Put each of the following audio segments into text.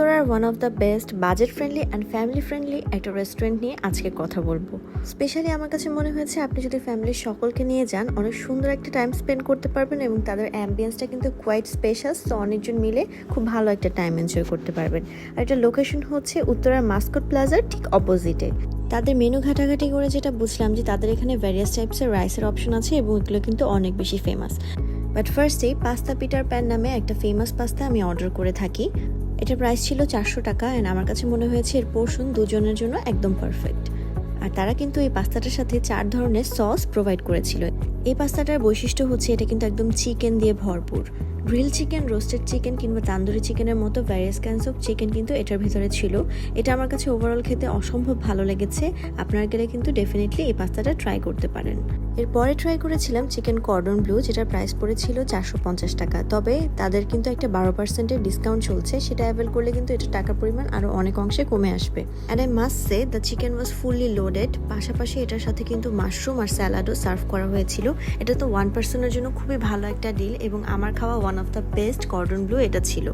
উত্তরার one of the best budget friendly and family friendly একটা restaurant নিয়ে আজকে কথা বলব। স্পেশালি আমার কাছে মনে হয়েছে আপনি যদি ফ্যামিলির সকলকে নিয়ে যান, অনেক সুন্দর একটা টাইম স্পেন্ড করতে পারবেন এবং তাদের অ্যাম্বিয়েন্সটা কিন্তু কোয়াইট স্পেশাস তো অনেকজন মিলে খুব ভালো একটা টাইম এনজয় করতে পারবেন। আর এটা লোকেশন হচ্ছে উত্তরার মাস্কট প্লাজার ঠিক অপোজিটে তাদের মেনু ঘাটাঘাটি করে যেটা বুঝলাম যে তাদের এখানে ভ্যারিয়াস টাইপসের রাইসের অপশন আছে এবং এগুলো কিন্তু অনেক বেশি ফেমাস বাট ফার্স্টেই পাস্তা পিটার প্যান নামে একটা ফেমাস পাস্তা আমি অর্ডার করে থাকি। এটার প্রাইস ছিল চারশো টাকা অ্যান্ড আমার কাছে মনে হয়েছে এর পোর্শন দুজনের জন্য একদম পারফেক্ট আর তারা কিন্তু এই পাস্তাটার সাথে চার ধরনের সস প্রোভাইড করেছিল। এই পাস্তাটার বৈশিষ্ট্য হচ্ছে এটা কিন্তু একদম চিকেন দিয়ে ভরপুর। গ্রিল চিকেন, রোস্টেড চিকেন কিংবা তান্দুরি চিকেনের মতো ভ্যারিয়াস কাইন্ডস অফ চিকেন কিন্তু এটার ভিতরে ছিল। এটা আমার কাছে ওভারঅল খেতে অসম্ভব ভালো লেগেছে। আপনারা গেলে কিন্তু ডেফিনেটলি এই পাস্তাটা ট্রাই করতে পারেন। এরপরে ট্রাই করেছিলাম চিকেন কর্ডন ব্লু যেটার প্রাইস পড়েছিল চারশো পঞ্চাশ টাকা। তবে তাদের কিন্তু একটা বারো পার্সেন্টের ডিসকাউন্ট চলছে। সেটা অ্যাভেল করলে কিন্তু এটা টাকার পরিমাণ আরও অনেক অংশে কমে আসবে। And I must say the chicken was fully loaded পাশাপাশি এটার সাথে কিন্তু মাশরুম আর স্যালাডও সার্ভ করা হয়েছিল। এটা তো ওয়ান পার্সনের জন্য খুবই ভালো একটা ডিল এবং আমার খাওয়া one of the best cordon bleu এটা ছিল।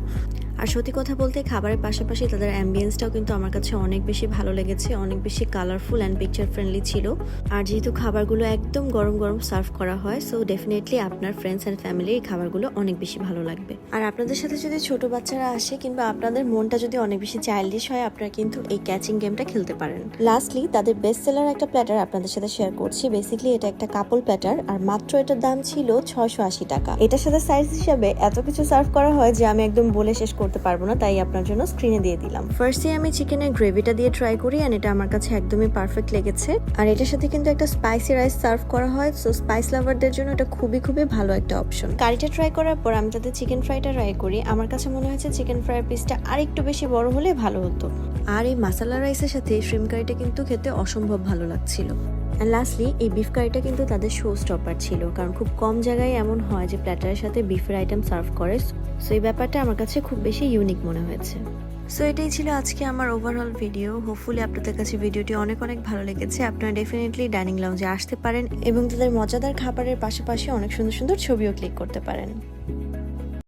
আর সত্যি কথা বলতে খাবারের পাশাপাশি তাদের অ্যাম্বিয়েন্সটাও কিন্তু আমার কাছে অনেক বেশি ভালো লেগেছে, অনেক বেশি কালারফুল অ্যান্ড পিকচার ফ্রেন্ডলি ছিল। আর যেহেতু খাবারগুলো একদম গরম গরম সার্ভ করা হয় সো ডেফিনেটলি আপনার ফ্রেন্ডস অ্যান্ড ফ্যামিলি এই খাবারগুলো অনেক বেশি ভালো লাগবে। আর আপনাদের সাথে যদি ছোট বাচ্চারা আসে কিংবা আপনাদের মনটা যদি অনেক বেশি চাইল্ডিশ হয়, আপনারা কিন্তু এই ক্যাচিং গেমটা খেলতে পারেন। লাস্টলি তাদের বেস্ট সেলার একটা প্ল্যাটার আপনাদের সাথে শেয়ার করছি। বেসিক্যালি এটা একটা কাপল প্ল্যাটার আর মাত্র এটার দাম ছিল ছয়শো আশি টাকা। এটার সাথে সাইজ হিসাবে এত কিছু সার্ভ করা হয় যে আমি একদম বলে শেষ করতে পারব না তাই আপনার জন্য স্ক্রিনে দিয়ে দিলাম। ফার্স্টে আমি চিকেনের গ্রেভিটা দিয়ে ট্রাই করি অ্যান্ড এটা আমার কাছে একদমই পারফেক্ট লেগেছে। আর এটার সাথে কিন্তু একটা স্পাইসি রাইস সার্ভ করা হয় সো স্পাইস লাভারদের জন্য এটা খুবই খুবই ভালো একটা অপশন কারিটা ট্রাই করার পর আমি তাদের চিকেন ফ্রাইটা ট্রাই করি। আমার কাছে মনে হয়েছে চিকেন ফ্রাইয়ের পিসটা আরেকটু বেশি বড় হলে ভালো হতো। আর এই মাসালা রাইসের সাথে শ্রিম কারিটা কিন্তু খেতে অসম্ভব ভালো লাগছিল। অ্যান্ড লাস্টলি এই বিফ কারিটা কিন্তু তাদের শো স্টপার ছিল, কারণ খুব কম জায়গায় এমন হয় যে প্ল্যাটারের সাথে বিফের আইটেম সার্ভ করে। সো এই ব্যাপারটা আমার কাছে খুব বেশি ইউনিক মনে হয়েছে। সো এটাই ছিল আজকে আমার ওভারঅল ভিডিও হোপফুলি আপনাদের কাছে ভিডিওটি অনেক অনেক ভালো লেগেছে। আপনারা ডেফিনেটলি ডাইনিং লাউঞ্জে আসতে পারেন এবং তাদের মজাদার খাবারের পাশাপাশি অনেক সুন্দর সুন্দর ছবিও ক্লিক করতে পারেন।